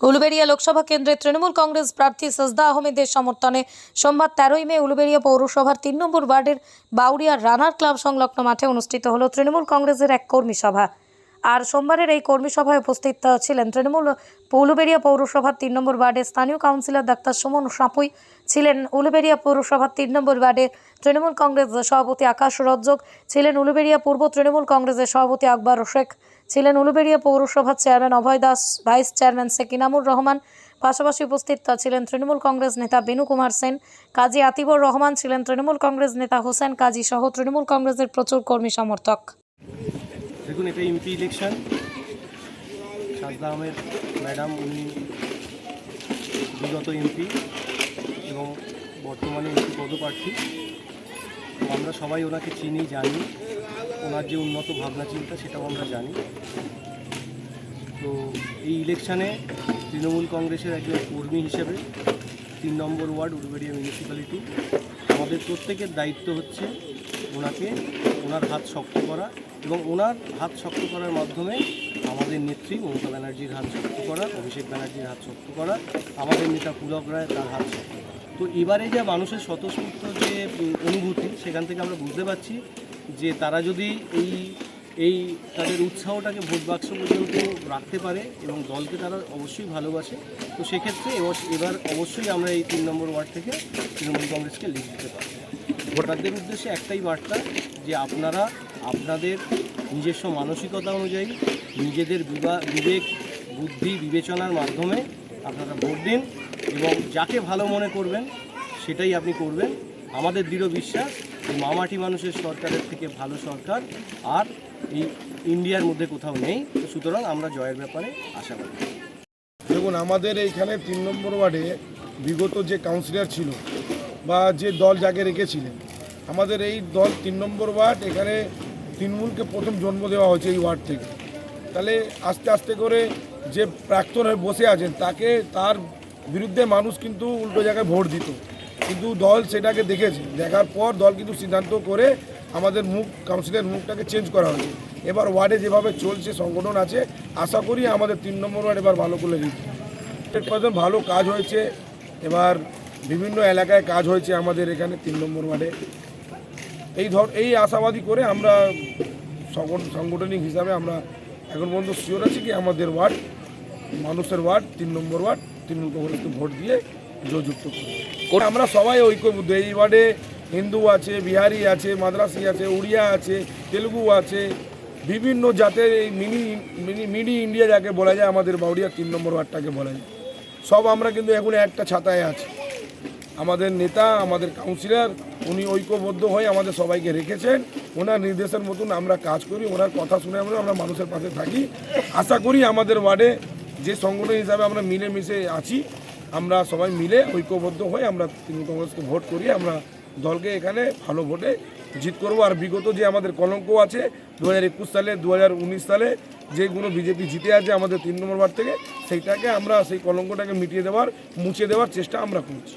উলুবেড়িয়া লোকসভা কেন্দ্রে তৃণমূল কংগ্রেস প্রার্থী সজদা আহমেদের সমর্থনে সোমবার তেরোই মে উলুবেড়িয়া পৌরসভার তিন নম্বর ওয়ার্ডের বাউরিয়া রানার ক্লাব সংলগ্ন মাঠে অনুষ্ঠিত হল তৃণমূল কংগ্রেসের এক কর্মী সভা। আর সোমবারের এই কর্মী সভায় উপস্থিত ছিলেন তৃণমূল উলুবেড়িয়া পৌরসভার তিন নম্বর ওয়ার্ডের স্থানীয় কাউন্সিলর ডাক্তার সুমন সাঁপুই ছিলেন উলুবেড়িয়া পৌরসভার তিন নম্বর ওয়ার্ডের তৃণমূল কংগ্রেস সভাপতি আকাশ রজ্জক ছিলেন উলুবেড়িয়া পূর্ব তৃণমূল কংগ্রেসের সভাপতি আকবর শেখ ছিলেন উলুবেড়িয়া পৌরসভার chairman Abhay Das, vice chairman Sekinamur Rahman, পাশাপাশি উপস্থিত ছিলেন তৃণমূল কংগ্রেস নেতা বেনু কুমার সেন, কাজী আতিবর রহমান ছিলেন তৃণমূল কংগ্রেস নেতা হোসেন কাজী সহ তৃণমূল কংগ্রেসের প্রচুর কর্মী সমর্থক। দেখুন, এটা এমপি ইলেকশন সাজদা ম্যাডাম উনি বিগত এমপি এবং বর্তমানে এমপি পদপ্রার্থী। আমরা সবাই ওনাকে চিনি, জানি। ওনার যে উন্নত ভাবনা চিন্তা সেটাও আমরা জানি। তো এই ইলেকশানে তৃণমূল কংগ্রেসের একজন কর্মী হিসেবে তিন নম্বর ওয়ার্ড, উলুবেড়িয়া মিউনিসিপ্যালিটি আমাদের প্রত্যেকের দায়িত্ব হচ্ছে ওনাকে ওনার হাত শক্ত করা এবং ওনার হাত শক্ত করার মাধ্যমে আমাদের নেত্রী মমতা ব্যানার্জির হাত শক্ত করা, অভিষেক ব্যানার্জির হাত শক্ত করা, আমাদের নেতা পুলক রায় তার হাত শক্ত তো এবারে যে মানুষের স্বতঃস্ফূর্ত যে অনুভূতি, সেখান থেকে আমরা বুঝতে পারছি যে তারা যদি এই এই তাদের উৎসাহটাকে ভোট বাক্স পর্যন্ত রাখতে পারে এবং দলকে তারা অবশ্যই ভালোবাসে, তো সেক্ষেত্রে এবার অবশ্যই আমরা এই তিন নম্বর ওয়ার্ড থেকে তৃণমূল কংগ্রেসকে লিড দিতে পারব। ভোটারদের উদ্দেশ্যে একটাই বার্তা, যে আপনারা আপনাদের নিজস্ব মানসিকতা অনুযায়ী নিজেদের বিবা- বিবেক, বুদ্ধি, বিবেচনার মাধ্যমে আপনারা ভোট দিন এবং যাকে ভালো মনে করবেন সেটাই আপনি করবেন। আমাদের দৃঢ় বিশ্বাস মামাটি মানুষের সরকারের থেকে ভালো সরকার আর এই ইন্ডিয়ার মধ্যে কোথাও নেই। সুতরাং আমরা জয়ের ব্যাপারে আশা করি দেখুন, আমাদের এইখানে তিন নম্বর ওয়ার্ডে বিগত যে কাউন্সিলর ছিল বা যে দল যাকে রেখেছিলেন আমাদের এই দল তিন নম্বর ওয়ার্ড, এখানে তৃণমূলকে প্রথম জন্ম দেওয়া হয়েছে এই ওয়ার্ড থেকে। তাহলে আস্তে আস্তে করে যে প্রাক্তন হয়ে বসে আছেন, তাকে তার বিরুদ্ধে মানুষ কিন্তু উল্টো জায়গায় ভোট দিত। কিন্তু দল সেটাকে দেখেছে। দেখার পর দল কিন্তু সিদ্ধান্ত করে আমাদের মুখ, কাউন্সিলের মুখটাকে চেঞ্জ করা হয়েছে। এবার ওয়ার্ডে যেভাবে চলছে, সংগঠন আছে, আশা করি আমাদের তিন নম্বর ওয়ার্ড এবার ভালো করে দিচ্ছে ভালো কাজ হয়েছে। এবার বিভিন্ন এলাকায় কাজ হয়েছে আমাদের এখানে তিন নম্বর ওয়ার্ডে। এই ধর এই আশাবাদী করে আমরা সাংগঠনিক হিসাবে আমরা এখন পর্যন্ত শিওর আছি কি আমাদের ওয়ার্ড মানুষের ওয়ার্ড তিন নম্বর ওয়ার্ড তৃণমূল কংগ্রেসকে ভোট দিয়ে জয়যুক্ত করি আমরা সবাই ঐক্যবদ্ধ এই ওয়ার্ডে হিন্দু আছে বিহারি আছে মাদ্রাসি আছে উড়িয়া আছে তেলুগু আছে বিভিন্ন জাতের এই মিনি মিনি মিনি ইন্ডিয়া যাকে বলা যায় আমাদের বাউরিয়া তিন নম্বর ওয়ার্ডটাকে বলা যায়। সব আমরা কিন্তু এখন একটা ছাতায় আছি। আমাদের নেতা, আমাদের কাউন্সিলর উনি ঐক্যবদ্ধ হয়ে আমাদের সবাইকে রেখেছেন। ওনার নির্দেশের মতন আমরা কাজ করি, ওনার কথা শুনে আমরা আমরা মানুষের পাশে থাকি। আশা করি আমাদের ওয়ার্ডে যে সংগঠন হিসাবে আমরা মিলেমিশে আছি, আমরা সবাই মিলে ঐক্যবদ্ধ হয়ে আমরা তৃণমূল কংগ্রেসকে ভোট করি আমরা দলকে এখানে ভালো ভোটে জিত করব। আর বিগত যে আমাদের কলঙ্ক আছে দু একুশ সালে দু হাজার উনিশ সালে যেগুলো বিজেপি জিতে আছে আমাদের তিন নম্বর ওয়ার্ড থেকে, সেইটাকে আমরা, সেই কলঙ্কটাকে মিটিয়ে দেওয়ার, মুছে দেওয়ার চেষ্টা আমরা করছি।